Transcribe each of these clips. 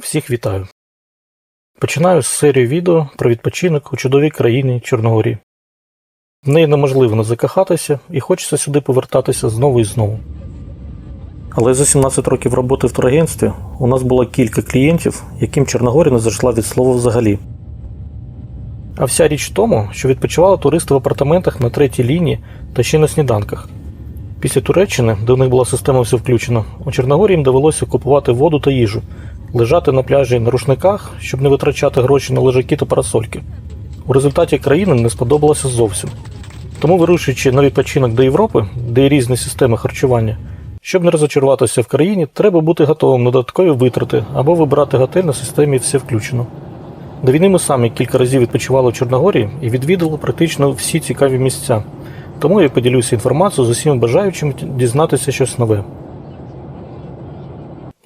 Всіх вітаю. Починаю з серії відео про відпочинок у чудовій країні Чорногорії. В неї неможливо не закохатися і хочеться сюди повертатися знову і знову. Але за 17 років роботи в турагентстві у нас було кілька клієнтів, яким Чорногорія не зайшла від слова взагалі. А вся річ в тому, що відпочивали туристи в апартаментах на третій лінії та ще на сніданках. Після Туреччини, де в них була система все включено, у Чорногорії їм довелося купувати воду та їжу, лежати на пляжі на рушниках, щоб не витрачати гроші на лежаки та парасольки. У результаті країна не сподобалася зовсім. Тому, вирушуючи на відпочинок до Європи, де є різні системи харчування, щоб не розочаруватися в країні, треба бути готовим на додаткові витрати або вибирати готель на системі все включено. До війни ми самі кілька разів відпочивали в Чорногорії і відвідали практично всі цікаві місця. Тому я поділюся інформацією з усіма бажаючими дізнатися щось нове.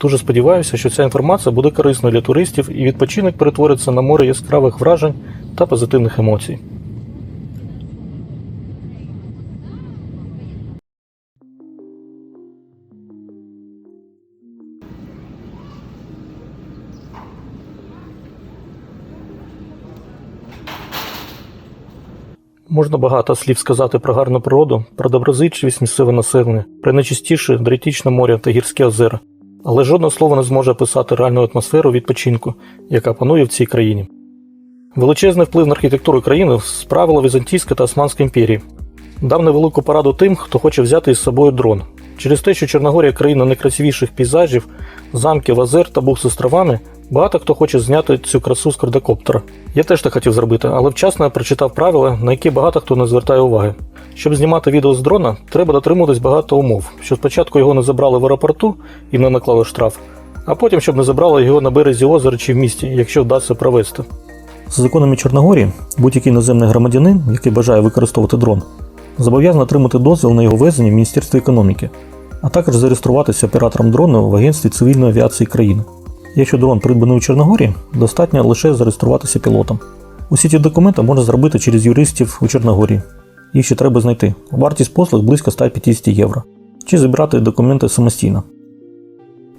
Дуже сподіваюся, що ця інформація буде корисною для туристів і відпочинок перетвориться на море яскравих вражень та позитивних емоцій. Можна багато слів сказати про гарну природу, про доброзичливість місцевого населення, про найчистіше дритічне море та гірські озера, але жодного слова не зможе описати реальну атмосферу відпочинку, яка панує в цій країні. Величезний вплив на архітектуру країни справила Візантійська та Османська імперії. Дав невелику пораду тим, хто хоче взяти із собою дрон. Через те, що Чорногорія країна найкрасивіших пейзажів, замків, озер та бух з островами, багато хто хоче зняти цю красу з квадрокоптера. Я теж так хотів зробити, але вчасно прочитав правила, на які багато хто не звертає уваги. Щоб знімати відео з дрона, треба дотримуватись багато умов, що спочатку його не забрали в аеропорту і не наклали штраф, а потім, щоб не забрали його на березі озера чи в місті, якщо вдасться провести. За законами Чорногорії, будь-який іноземний громадянин, який бажає використовувати дрон, зобов'язаний отримати дозвіл на його везення в Міністерстві економіки, а також зареєструватися оператором дрону в Агентстві цивільної авіації країни. Якщо дрон придбаний у Чорногорії, достатньо лише зареєструватися пілотом. Усі ці документи можна зробити через юристів у Чорногорії. Їх ще треба знайти. Вартість послуг близько 150 євро. Чи збирати документи самостійно.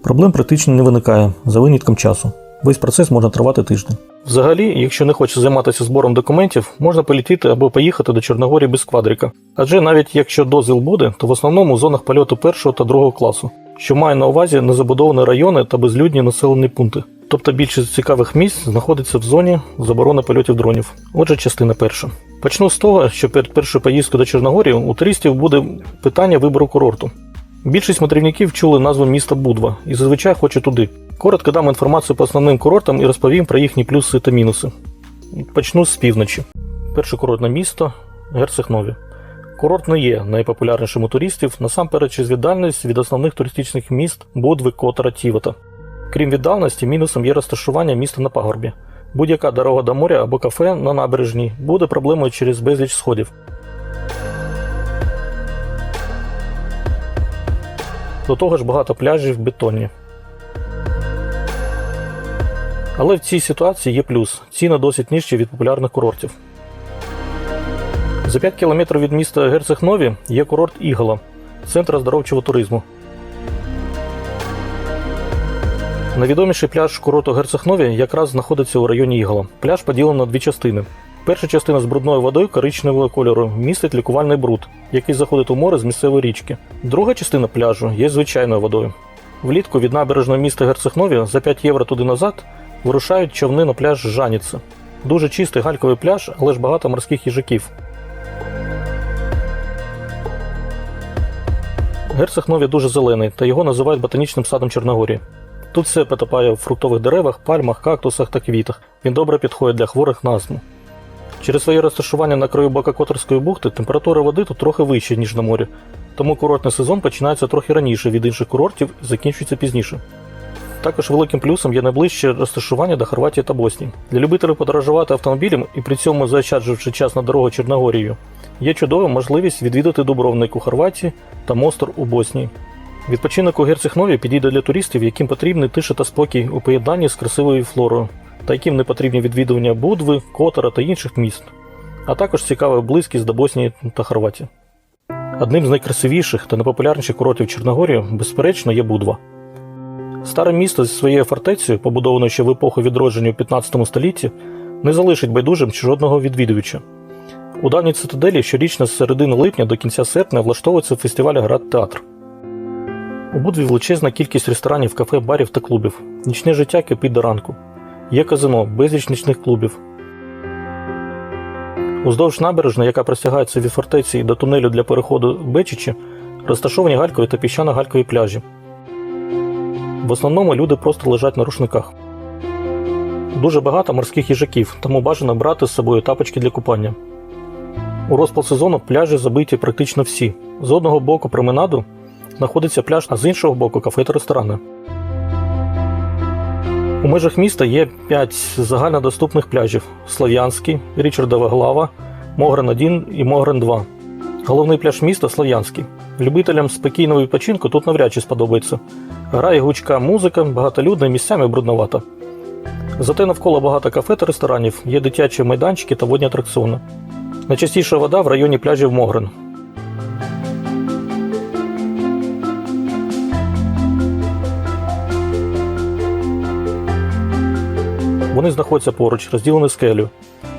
Проблем практично не виникає за винятком часу. Весь процес може тривати тиждень. Взагалі, якщо не хочеш займатися збором документів, можна політити або поїхати до Чорногорії без квадрика. Адже навіть якщо дозвіл буде, то в основному у зонах польоту першого та другого класу, що має на увазі незабудовані райони та безлюдні населені пункти. Тобто більшість цікавих місць знаходиться в зоні заборони польотів дронів. Отже, частина перша. Почну з того, що перед першою поїздкою до Чорногорії у туристів буде питання вибору курорту. Більшість мандрівників чули назву міста Будва і зазвичай хочуть туди. Коротко дам інформацію по основним курортам і розповім про їхні плюси та мінуси. Почну з півночі. Перше курортне місто Герцехнові. Курорт не є найпопулярнішим у туристів, насамперед через віддальність від основних туристичних міст Будви, Котора, Тівота. Крім віддальності, мінусом є розташування міста на пагорбі. Будь-яка дорога до моря або кафе на набережній буде проблемою через безліч сходів. До того ж багато пляжів бетонні. Але в цій ситуації є плюс. Ціни досить нижчі від популярних курортів. За 5 кілометрів від міста Герцехнові є курорт Ігола, центр оздоровчого туризму. Найвідоміший пляж курорту Герцехнові якраз знаходиться у районі Ігола. Пляж поділено на дві частини. Перша частина з брудною водою коричневого кольору містить лікувальний бруд, який заходить у море з місцевої річки. Друга частина пляжу є звичайною водою. Влітку від набережного міста Герцехнові за 5 євро туди назад вирушають човни на пляж Жаніце. Дуже чистий гальковий пляж, але ж багато морських їжаків. Герцехнові дуже зелений, та його називають ботанічним садом Чорногорії. Тут все потопає в фруктових деревах, пальмах, кактусах та квітах. Він добре підходить для хворих на астму. Через своє розташування на краю Бакакоторської бухти температура води тут трохи вища, ніж на морі, тому курортний сезон починається трохи раніше від інших курортів і закінчується пізніше. Також великим плюсом є найближче розташування до Хорватії та Боснії. Для любителів подорожувати автомобілем і при цьому заощаджуючи час на дорогу Чорногорією, є чудова можливість відвідати Дубровник у Хорватії та Мостор у Боснії. Відпочинок у Герцехнові підійде для туристів, яким потрібний тиша та спокій у поєднанні з красивою флорою, та яким не потрібні відвідування Будви, Котора та інших міст, а також цікава близькість до Боснії та Хорватії. Одним з найкрасивіших та найпопулярніших курортів Чорногорії, безперечно, є Будва. Старе місто зі своєю фортецею, побудованою ще в епоху відродження у 15 столітті, не залишить байдужим жодного відвідувача. У давній цитаделі щорічно з середини липня до кінця серпня влаштовується фестиваль Град Театр. У Будві величезна кількість ресторанів, кафе, барів та клубів. Нічне життя кипить до ранку. Є казино, безліч нічних клубів. Уздовж набережної, яка простягається від фортеці до тунелю для переходу Бечичі, розташовані галькові та піщано-галькові пляжі. В основному люди просто лежать на рушниках. Дуже багато морських їжаків, тому бажано брати з собою тапочки для купання. У розпал сезону пляжі забиті практично всі. З одного боку променаду знаходиться пляж, а з іншого боку кафе та ресторани. У межах міста є 5 загальнодоступних пляжів: Слов'янський, Річардова Глава, Могрен 1 і Могрен 2. Головний пляж міста Слов'янський. Любителям спокійного відпочинку тут навряд чи сподобається. Грає гучка музика, багатолюдна і місцями брудновата. Зате навколо багато кафе та ресторанів, є дитячі майданчики та водні атракціони. Найчастіша вода в районі пляжів Могрен. Вони знаходяться поруч, розділені скелею.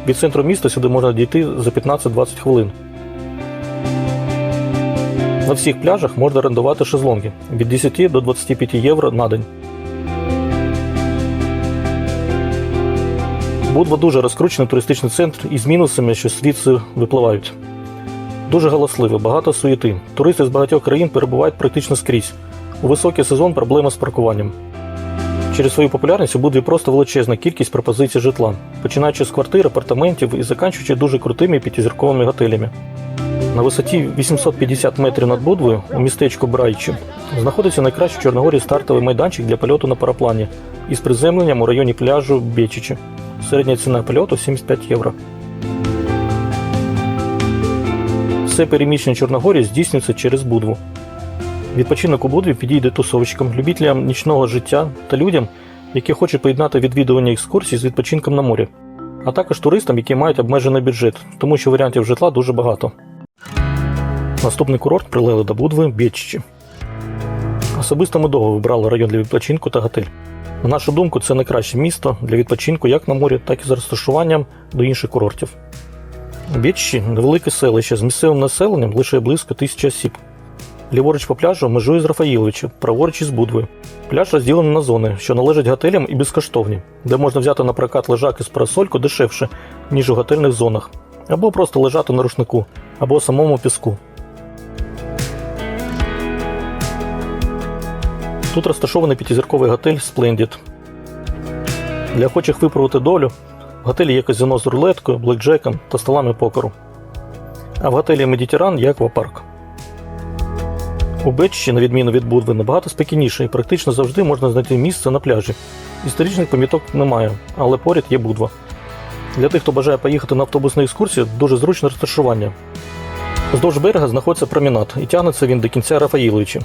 Від центру міста сюди можна дійти за 15-20 хвилин. На всіх пляжах можна орендувати шезлонги від 10 до 25 євро на день. Будва дуже розкручений туристичний центр із мінусами, що звідси випливають. Дуже галасливо, багато суєти. Туристи з багатьох країн перебувають практично скрізь. У високий сезон проблема з паркуванням. Через свою популярність у Будві просто величезна кількість пропозицій житла, починаючи з квартир, апартаментів і заканчуючи дуже крутими п'ятизірковими готелями. На висоті 850 метрів над Будвою у містечку Брайчі знаходиться найкращий в Чорногорії стартовий майданчик для польоту на параплані із приземленням у районі пляжу Бєчичі. Середня ціна польоту 75 євро. Все переміщення Чорногорії здійснюється через Будву. Відпочинок у Будві підійде тусовичкам, любителям нічного життя та людям, які хочуть поєднати відвідування екскурсій з відпочинком на морі, а також туристам, які мають обмежений бюджет, тому що варіантів житла дуже багато. Наступний курорт прилегли до Будви Бєчичі. Особисто ми довго вибрали район для відпочинку та готель. На нашу думку, це найкраще місто для відпочинку як на морі, так і з розташуванням до інших курортів. Бєчичі невелике селище з місцевим населенням лише близько тисячі осіб. Ліворуч по пляжу межує з Рафаїловичем, праворуч із Будвою. Пляж розділений на зони, що належать готелям і безкоштовні, де можна взяти на прокат лежак із парасольку дешевше, ніж у готельних зонах, або просто лежати на рушнику, або самому піску. Тут розташований п'ятизірковий готель Splendid. Для охочих випробувати долю в готелі є казино з рулеткою, блекджеком та столами покеру. А в готелі Медітеран є аквапарк. У Бетчі, на відміну від Будви, набагато спокійніше і практично завжди можна знайти місце на пляжі. Історичних поміток немає, але поряд є Будва. Для тих, хто бажає поїхати на автобусну екскурсію, дуже зручне розташування. Вздовж берега знаходиться промінат, і тягнеться він до кінця Рафаїловича.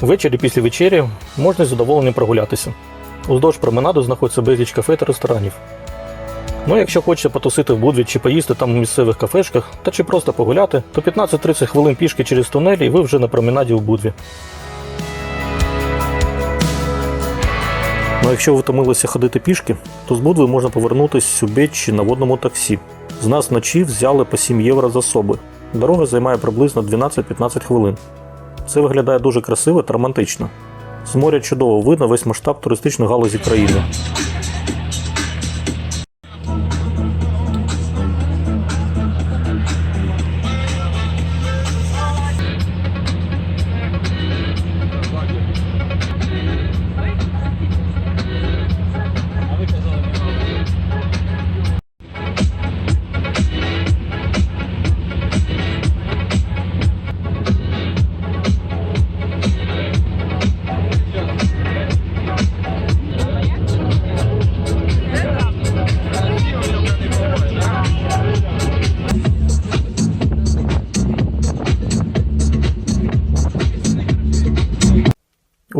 Ввечері після вечері можна з задоволенням прогулятися. Уздовж променаду знаходиться безліч кафе та ресторанів. Ну, якщо хочете потусити в Будві чи поїсти там у місцевих кафешках, та чи просто погуляти, то 15-30 хвилин пішки через тунель і ви вже на променаді у Будві. Ну, якщо ви втомилися ходити пішки, то з Будви можна повернутися у Бетчі на водному таксі. З нас вночі взяли по 7 євро за особи. Дорога займає приблизно 12-15 хвилин. Це виглядає дуже красиво та романтично. З моря чудово видно весь масштаб туристичної галузі країни.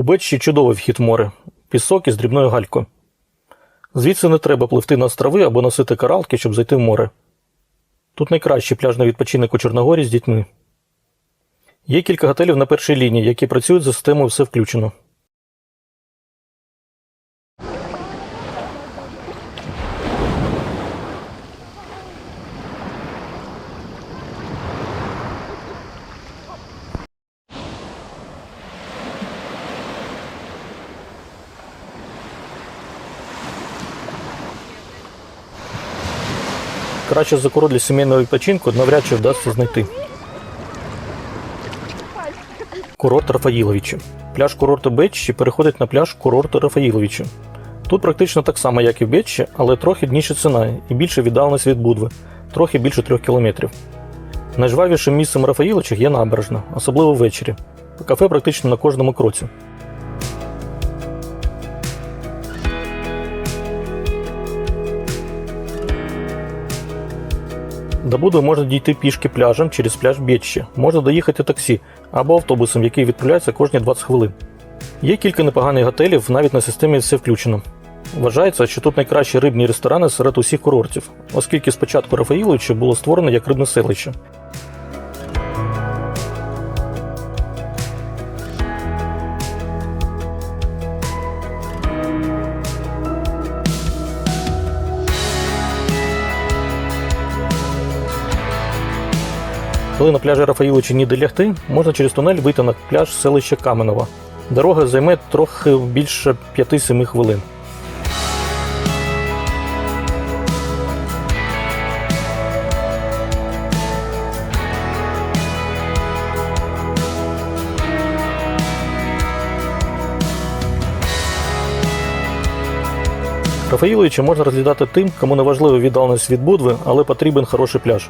У Бетчі чудовий вхід в море, пісок із дрібною галькою. Звідси не треба пливти на острови або носити каралки, щоб зайти в море. Тут найкращий пляжний відпочинок у Чорногорі з дітьми. Є кілька готелів на першій лінії, які працюють за системою все включено. Краще за курорт для сімейного відпочинку навряд чи вдасться знайти. Курорт Рафаїловичі. Пляж курорту Беччі переходить на пляж курорту Рафаїловичі. Тут практично так само, як і в Беччі, але трохи дніше ціна і більше віддаленість від Будви, трохи більше трьох кілометрів. Найжвавішим місцем Рафаїловичах є набережна, особливо ввечері. Кафе практично на кожному кроці. До Будви можна дійти пішки пляжем через пляж Бєччі, можна доїхати таксі або автобусом, який відправляється кожні 20 хвилин. Є кілька непоганих готелів, навіть на системі все включено. Вважається, що тут найкращі рибні ресторани серед усіх курортів, оскільки спочатку Рафаїловича було створено як рибне селище. Коли на пляжі Рафаїловичі ніде лягти, можна через тунель вийти на пляж селища Каменова. Дорога займе трохи більше 5-7 хвилин. Рафаїловича можна розглядати тим, кому не важлива віддаленість від Будви, але потрібен хороший пляж.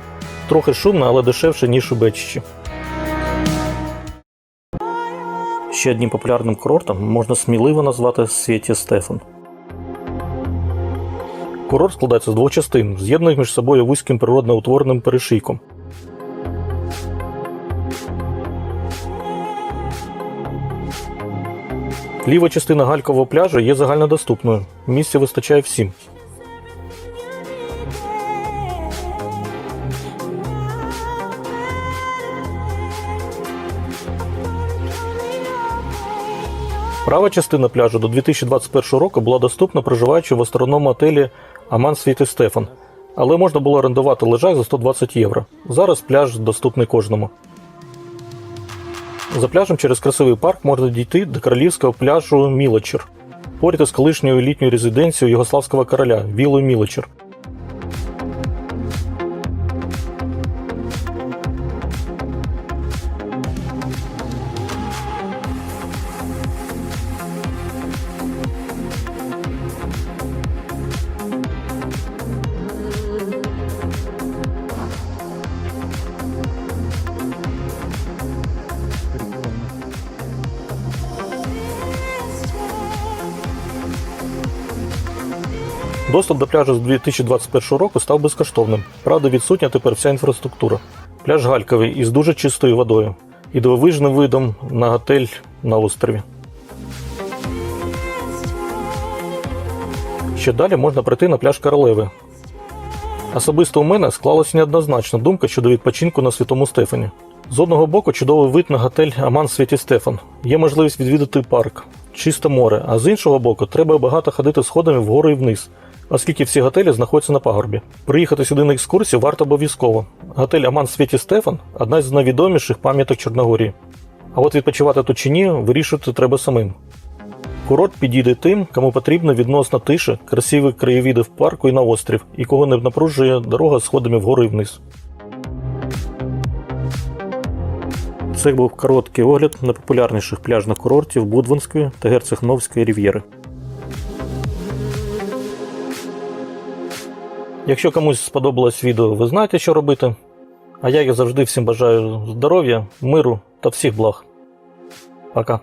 Трохи шумно, але дешевше, ніж у Беччі. Ще одним популярним курортом можна сміливо назвати Світі Стефан. Курорт складається з двох частин, з'єднаних між собою вузьким природно-утвореним перешийком. Ліва частина галькового пляжу є загальнодоступною. Місця вистачає всім. Права частина пляжу до 2021 року була доступна проживаючи в островному отелі Аман Світи Стефан, але можна було орендувати лежак за 120 євро. Зараз пляж доступний кожному. За пляжем через красивий парк можна дійти до королівського пляжу Мілочер, поряд із колишньою літньою резиденцією Югославського короля Вілою Мілочер. Доступ до пляжу з 2021 року став безкоштовним. Правда, відсутня тепер вся інфраструктура. Пляж гальковий із дуже чистою водою і дивовижним видом на готель на острові. Ще далі можна прийти на пляж Королеви. Особисто у мене склалася неоднозначна думка щодо відпочинку на Святому Стефані. З одного боку, чудовий вид на готель Аман Святі Стефан. Є можливість відвідати парк, чисте море, а з іншого боку, треба багато ходити сходами вгору і вниз, оскільки всі готелі знаходяться на пагорбі. Приїхати сюди на екскурсію варто обов'язково. Готель Аман Святі Стефан одна з найвідоміших пам'яток Чорногорії. А от відпочивати тут чи ні, вирішувати треба самим. Курорт підійде тим, кому потрібно відносно тиша, красиві краєвіди в парку і на острів, і кого не напружує дорога сходами вгору і вниз. Це був короткий огляд на популярніших пляжних курортів Будвинської та Герцегновської рів'єри. Якщо комусь сподобалось відео, ви знаєте, що робити. А я, як завжди, всім бажаю здоров'я, миру та всіх благ. Пока.